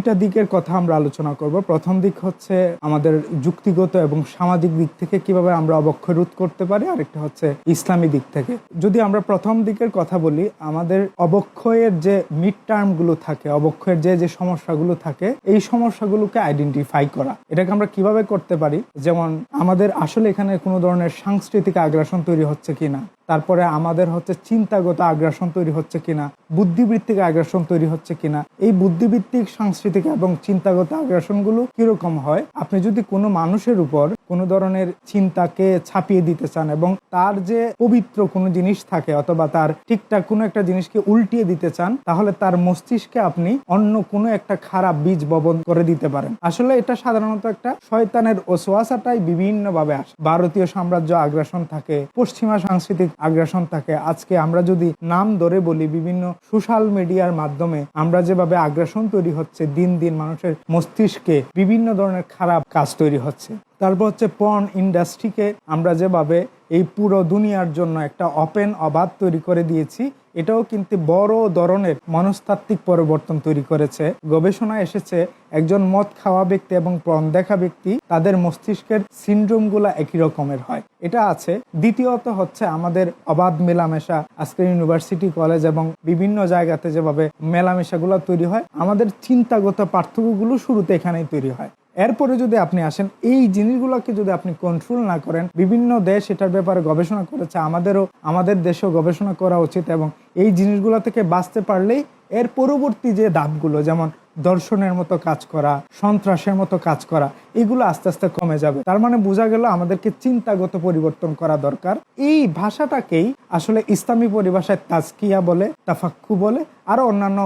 দুইটা দিকের কথা আমরা আলোচনা করব। প্রথম দিক হচ্ছে আমাদের যুক্তিগত এবং সামাজিক দিক থেকে কীভাবে আমরা অবক্ষয় রোধ করতে পারি, আরেকটা হচ্ছে ইসলামী দিক থেকে। যদি আমরা প্রথম দিকের কথা বলি, আমাদের অবক্ষয়ের যে মিড টার্মগুলো থাকে, অবক্ষয়ের যে যে সমস্যাগুলো থাকে, এই সমস্যাগুলোকে আইডেন্টিফাই করা। এটাকে আমরা কীভাবে করতে পারি? যেমন আমাদের আসলে এখানে কোনো ধরনের সাংস্কৃতিক আগ্রাসন তৈরি হচ্ছে কিনা তারপরে আমাদের হচ্ছে চিন্তাগত আগ্রাসন তৈরি হচ্ছে কিনা, বুদ্ধিবৃত্তিক আগ্রাসন তৈরি হচ্ছে কিনা, এই বুদ্ধিবৃত্তিক, সাংস্কৃতিক এবং চিন্তাগত আগ্রাসনগুলো কীরকম হয়? আপনি যদি কোনো মানুষের উপর কোনো ধরনের চিন্তাকে ছাপিয়ে দিতে চান এবং তার যে পবিত্র কোনো জিনিস থাকে অথবা তার ঠিকঠাক কোনো একটা জিনিসকে উল্টিয়ে দিতে চান, তাহলে তার মস্তিষ্কে আপনি অন্য কোনো একটা খারাপ বীজ বপন করে দিতে পারেন। আসলে এটা সাধারণত একটা শয়তানের ওসোয়াসাটাই বিভিন্নভাবে আসে। ভারতীয় সাম্রাজ্য আগ্রাসন থাকে, পশ্চিমা সাংস্কৃতিক আগ্রাসন থাকে। আজকে আমরা যদি নাম ধরে বলি বিভিন্ন সোশ্যাল মিডিয়ার মাধ্যমে, আমরা যেভাবে আগ্রাসন তৈরি হচ্ছে, দিন দিন মানুষের মস্তিষ্কে বিভিন্ন ধরনের খারাপ কাজ তৈরি হচ্ছে। তারপর হচ্ছে পর্ন ইন্ডাস্ট্রিকে আমরা যেভাবে এই পুরো দুনিয়ার জন্য একটা ওপেন অবাধ তৈরি করে দিয়েছি, এটাও কিন্তু বড় ধরনের মনস্তাত্ত্বিক পরিবর্তন তৈরি করেছে। গবেষণায় এসেছে, একজন মদ খাওয়া ব্যক্তি এবং পণ দেখা ব্যক্তি, তাদের মস্তিষ্কের সিন্ড্রোমগুলো একই রকমের হয়। এটা আছে। দ্বিতীয়ত হচ্ছে আমাদের অবাধ মেলামেশা। আজকের ইউনিভার্সিটি কলেজ এবং বিভিন্ন জায়গাতে যেভাবে মেলামেশাগুলো তৈরি হয়, আমাদের চিন্তাগত পার্থক্যগুলো শুরুতে এখানেই তৈরি হয়। এরপরে যদি আপনি আসেন, এই জিনিসগুলোকে যদি আপনি কন্ট্রোল না করেন, বিভিন্ন দেশ এটার ব্যাপারে গবেষণা করেছে, আমাদেরও, আমাদের দেশেও গবেষণা করা উচিত এবং এই জিনিসগুলো থেকে বাঁচতে পারলেই এর পরবর্তী যে ধাপগুলো, যেমন দর্শনের মতো কাজ করা, সন্ত্রাসের মতো কাজ করা, এগুলো আস্তে আস্তে কমে যাবে। তার মানে বোঝা গেল আমাদেরকে চিন্তাগত পরিবর্তন করা দরকার। এই ভাষাটাকেই আসলে ইসলামী পরিভাষায় তাজকিয়া বলে, তাফাক্কু বলে, আরও অন্যান্য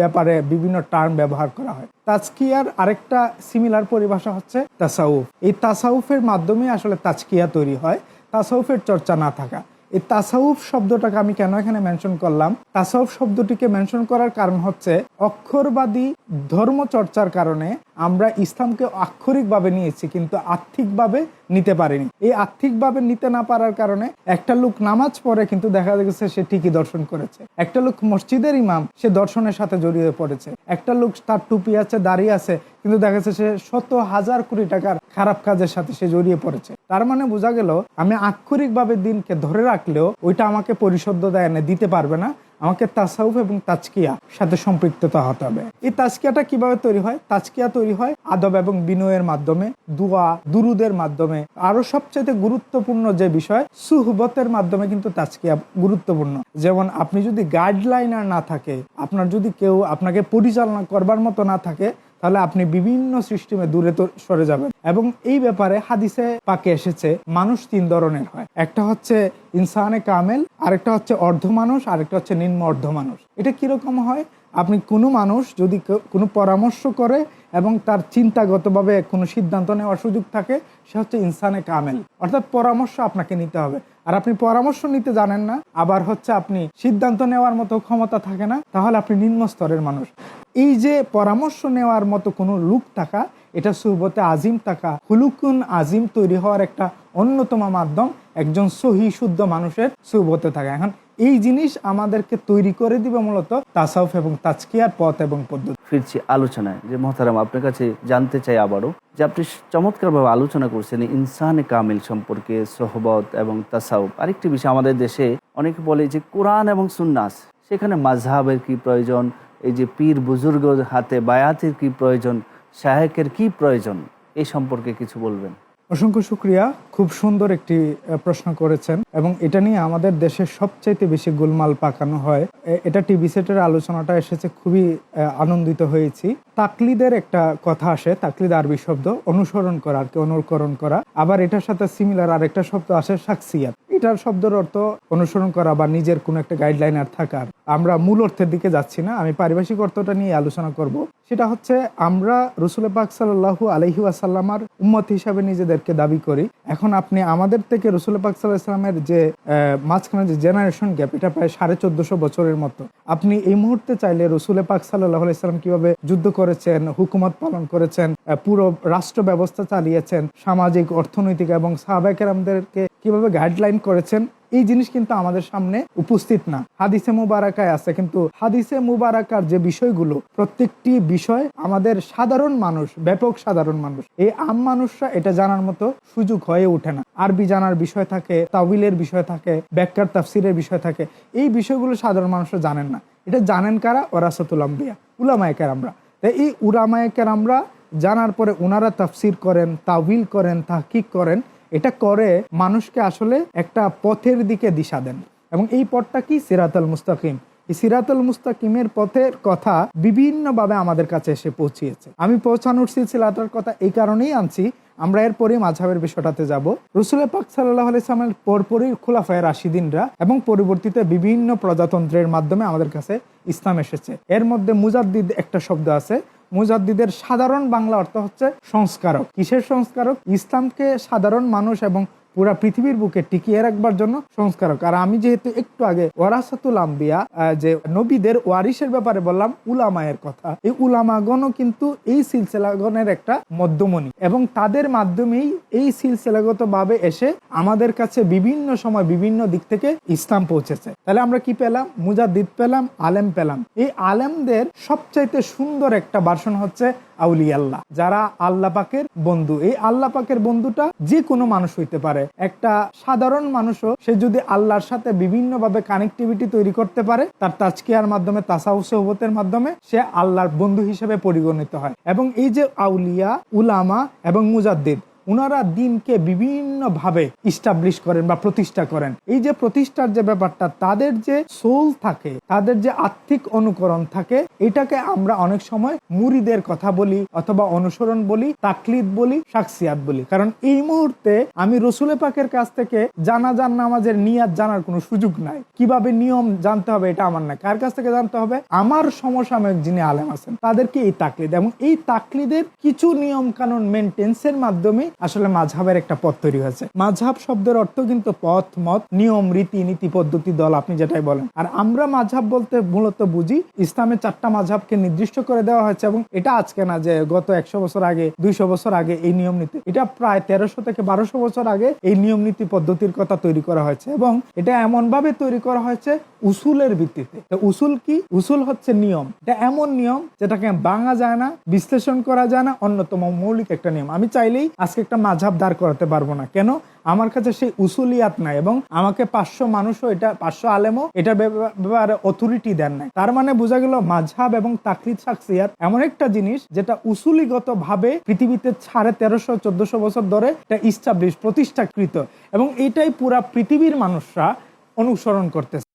ব্যাপারে বিভিন্ন টার্ম ব্যবহার করা হয়। তাজকিয়ার আরেকটা সিমিলার পরিভাষা হচ্ছে তাসাউফ। এই তাসাউফের মাধ্যমে আসলে তাজকিয়া তৈরি হয়। তাসাউফের চর্চা না থাকা। এই তাসাউফ শব্দটাকে আমি কেন এখানে মেনশন করলাম? তাসাউফ শব্দটিকে মেনশন করার কারণ হচ্ছে অক্ষরবাদী ধর্ম চর্চার কারণে আমরা ইসলামকে আক্ষরিকভাবে নিয়েছি, কিন্তু আর্থিকভাবে নিতে পারিনি। এই আর্থিকভাবে নিতে না পারার কারণে একটা লোক নামাজ পড়ে, কিন্তু দেখা গেছে সে ঠিকই দর্শন করেছে। একটা লোক মসজিদের ইমাম, সে দর্শনের সাথে জড়িয়ে পড়েছে। একটা লোক তার টুপি আছে দাঁড়িয়ে আছে কিন্তু দেখা যাচ্ছে সে শত হাজার কোটি টাকার খারাপ কাজের সাথে সে জড়িয়ে পড়েছে। তার মানে বোঝা গেল, আমি আক্ষরিকভাবে দিনকে ধরে রাখলেও ওইটা আমাকে পরিশুদ্ধ দেয় না, দিতে পারবে না। আমাকে তাসাউফ এবং তাজকিয়া সাথে সম্পৃক্ততা হতে হবে। এই তাজকিয়াটা কীভাবে তৈরি হয়? তাজকিয়া তৈরি হয় আদব এবং বিনয়ের মাধ্যমে, দুয়া, দুরুদের মাধ্যমে। আরও সবচেয়ে গুরুত্বপূর্ণ যে বিষয়, সুহবতের মাধ্যমে কিন্তু তাজকিয়া গুরুত্বপূর্ণ। যেমন আপনি যদি গাইডলাইনার না থাকে, আপনার যদি কেউ আপনাকে পরিচালনা করবার মতো না থাকে তাহলে আপনি বিভিন্ন সিস্টেমে দূরে তো সরে যাবেন। এবং এই ব্যাপারে হাদিসে পাকে এসেছে, মানুষ তিন ধরনের হয়। একটা হচ্ছে ইনসানে কামেল, আরেকটা হচ্ছে অর্ধ মানুষ, আরেকটা হচ্ছে নিম্ন অর্ধ মানুষ। এটা কীরকম হয়? আপনি কোনো মানুষ যদি কোনো পরামর্শ করে এবং তার চিন্তাগতভাবে কোনো সিদ্ধান্ত নেওয়ার সুযোগ থাকে, সে হচ্ছে ইনসানে কামেল। অর্থাৎ পরামর্শ আপনাকে নিতে হবে। আর আপনি পরামর্শ নিতে জানেন না, আবার হচ্ছে আপনি সিদ্ধান্ত নেওয়ার মতো ক্ষমতা থাকে না, তাহলে আপনি নিম্ন স্তরের মানুষ। এই যে পরামর্শ নেওয়ার মতো কোনো লুক থাকা, এটা সুহবতে আজিম থাকা, হুলুকুন আজিম তৈরি হওয়ার একটা অন্যতম মাধ্যম একজন সহি শুদ্ধ মানুষের সুহবতে থাকা। এখন এই জিনিস আমাদেরকে তৈরি করে দিবে মূলত তাসাউফ এবং তাজকিয়ার পথ এবং পদ্ধতি। ফিরছি আলোচনায়, যে মহতারাম, আপনার কাছে জানতে চাই আবারও যে আপনি চমৎকারভাবে আলোচনা করছেন ইনসানে কামিল সম্পর্কে, সোহবত এবং তাসাউফ। আরেকটি বিষয় আমাদের দেশে অনেকে বলে যে কোরআন এবং সুন্নাস, সেখানে মাঝহাবের কি প্রয়োজন এই যে পীর বুজুর্গ হাতে বায়াতের কি প্রয়োজন শাহেকের কি প্রয়োজন এই সম্পর্কে কিছু বলবেন। অসংখ্য শুক্রিয়া, খুব সুন্দর একটি প্রশ্ন করেছেন এবং এটা নিয়ে আমাদের দেশের সবচাইতে বেশি গোলমাল পাকানো হয়। এটা টিভি সেটের আলোচনাটা এসেছে, খুবই আনন্দিত হয়েছি। তাকলিদের একটা কথা আসে, তাকলিদ আরবি শব্দ, অনুসরণ করা আর কি, অনুকরণ করা। আবার এটার সাথে সিমিলার আরেকটা শব্দ আসে, সাকসিয়াত। এটার শব্দের অর্থ অনুসরণ করা বা নিজের কোনো একটা গাইডলাইন আর থাকার আমরা মূল অর্থের দিকে যাচ্ছি না, আমি পারিভাষিক অর্থটা নিয়ে আলোচনা করব। সেটা হচ্ছে, আমরা রসুল পাক সাল্লাহু আলহি আসাল্লামার উম্মত হিসাবে নিজেদেরকে দাবি করি। এখন আপনি আমাদের থেকে রসুল পাক সাল্লাহ ইসলামের যে মাঝখানে যে জেনারেশন গ্যাপ এটা প্রায় সাড়ে চোদ্দশো বছরের মতো। আপনি এই মুহূর্তে চাইলে রসুল পাক সাল্লাহ ইসলাম কীভাবে যুদ্ধ করেছেন, হুকুমত পালন করেছেন পুরো রাষ্ট্র ব্যবস্থা চালিয়েছেন, সামাজিক, অর্থনৈতিক এবং সাহাবাকেরামদেরকে কীভাবে গাইডলাইন করেছেন, এই জিনিস কিন্তু আমাদের সামনে উপস্থিত না। হাদিসে মুবারাকায় আছে, কিন্তু হাদিসে মুবারাকার যে বিষয়গুলো, প্রত্যেকটি বিষয় আমাদের সাধারণ মানুষ, ব্যাপক সাধারণ মানুষ, এই আম মানুষরা এটা জানার মতো সুযোগ হয়ে ওঠে না। আরবি জানার বিষয় থাকে তাবিলের বিষয় থাকে, ব্যাখ্যার তাফসিরের বিষয় থাকে, এই বিষয়গুলো সাধারণ মানুষরা জানেন না। এটা জানেন কারা? ওরাসাতুল আম্বিয়া, উলামায়ে কেরামরা। তাই এই উলামায়ে কেরামরা জানার পরে ওনারা তাফসির করেন তাবিল করেন, তাহকিক করেন এটা করে মানুষকে আসলে একটা পথের দিকে দিশা দেন। এবং এই পথটা কি? সিরাতাল মুস্তাকিম। এই সিরাতুল মুস্তাকিমের পথের কথা বিভিন্নভাবে আমাদের কাছে এসে পৌঁছিয়েছে। আমি পৌঁছানোর সিলসিলাটার কথা এই কারণেই আনছি। আমরা এরপরে মাঝাবের বিষয়টাতে যাব। রসুল পাক সাল্লাহ আলাইসলামের পরপরই খোলাফায় রাশিদিনরা এবং পরবর্তীতে বিভিন্ন প্রজাতন্ত্রের মাধ্যমে আমাদের কাছে ইসলাম এসেছে। এর মধ্যে মুজাদ্দিদ একটা শব্দ আছে মুজাদ্দিদের সাধারণ বাংলা অর্থ হচ্ছে সংস্কারক। কিসের সংস্কারক? ইসলামকে সাধারণ মানুষ এবং পুরা পৃথিবীর বুকে টিকিয়ে রাখবার জন্য সংস্কারক। আর আমি যেহেতু একটু আগে ওয়ারাসাতুল আম্বিয়া যে নবীদের ওয়ারিসের ব্যাপারে বললাম, উলামায়ের কথা। এই উলামাগণও কিন্তু এই সিলসিলাগণের একটা মধ্যমণি এবং তাদের মাধ্যমেই এই সিলসিলাগত ভাবে এসে আমাদের কাছে বিভিন্ন সময় বিভিন্ন দিক থেকে ইসলাম পৌঁছেছে। তাহলে আমরা কি পেলাম? মুজাদ্দিদ পেলাম, আলেম পেলাম। এই আলেমদের সবচাইতে সুন্দর একটা ভার্সন হচ্ছে আউলি আল্লাহ যারা আল্লাহ পাকের বন্ধু। এই আল্লাহ পাকের বন্ধুটা যে কোনো মানুষ হইতে পারে। একটা সাধারণ মানুষও সে যদি আল্লাহর সাথে বিভিন্ন ভাবে কানেক্টিভিটি তৈরি করতে পারে, তার তাজকিয়ার মাধ্যমে সোহবতের মাধ্যমে সে আল্লাহর বন্ধু হিসেবে পরিগণিত হয়। এবং এই যে আউলিয়া, উলামা এবং মুজাদ্দিদ উনারা দিনকে বিভিন্নভাবে ইস্টাবলিশ করেন বা প্রতিষ্ঠা করেন। এই যে প্রতিষ্ঠার যে ব্যাপারটা, তাদের যে সোল থাকে, তাদের যে আর্থিক অনুকরণ থাকে, এটাকে আমরা অনেক সময় মুরিদের কথা বলি অথবা অনুসরণ বলি, তাকলিদ বলি, সাকসিয়াত বলি। কারণ এই মুহূর্তে আমি রসুলে পাকের কাছ থেকে জানাজান নামাজের নিয়াত জানার কোনো সুযোগ নাই। কীভাবে নিয়ম জানতে হবে এটা আমার না কার কাছ থেকে জানতে হবে? আমার সমসাময়িক যিনি আলেম আছেন, তাদেরকে এই তাকলিদ এবং এই তাকলিদের কিছু নিয়ম কানুন মেনটেন্সের মাধ্যমে আসলে মাঝহাবের একটা পথ তৈরি হয়েছে। মাঝহাব শব্দের অর্থ কিন্তু পথ, মত, নিয়ম, রীতি, নীতি, পদ্ধতি, দল, আপনি যেটাই বলেন। আর আমরা মাঝহাব বলতে মূলত বুঝি ইসলামের চারটা মাঝহাবকে নির্দিষ্ট করে দেওয়া হয়েছে এবং এটা আজকে না যে গত একশো বছর আগে, দুইশো বছর আগে এই নিয়ম নীতি, এটা প্রায় তেরোশো থেকে বারোশো বছর আগে এই নিয়ম নীতি পদ্ধতির কথা তৈরি করা হয়েছে এবং এটা এমন ভাবে তৈরি করা হয়েছে উসুলের ভিত্তিতে। উসুল কি? উসুল হচ্ছে নিয়ম। এটা এমন নিয়ম যেটাকে ভাঙা যায় না, বিশ্লেষণ করা যায় না, অন্যতম মৌলিক একটা নিয়ম। আমি চাইলেই আজকে একটা মাঝাব দাঁড় করাতে পারব না। কেন? আমার কাছে সেই উসুলিয়াত নাই এবং আমাকে পাঁচশো মানুষও এটা, পাঁচশো আলেমও এটা ব্যাপারে অথরিটি দেন নাই। তার মানে বোঝা গেল মাঝহাব এবং তাকলিদ শাকসিয়াত এমন একটা জিনিস যেটা উসুলিগত ভাবে পৃথিবীতে সাড়ে তেরোশো, চোদ্দশো বছর ধরে এটা ইস্টাবলিশ প্রতিষ্ঠাকৃত এবং এটাই পুরা পৃথিবীর মানুষরা অনুসরণ করতেছে।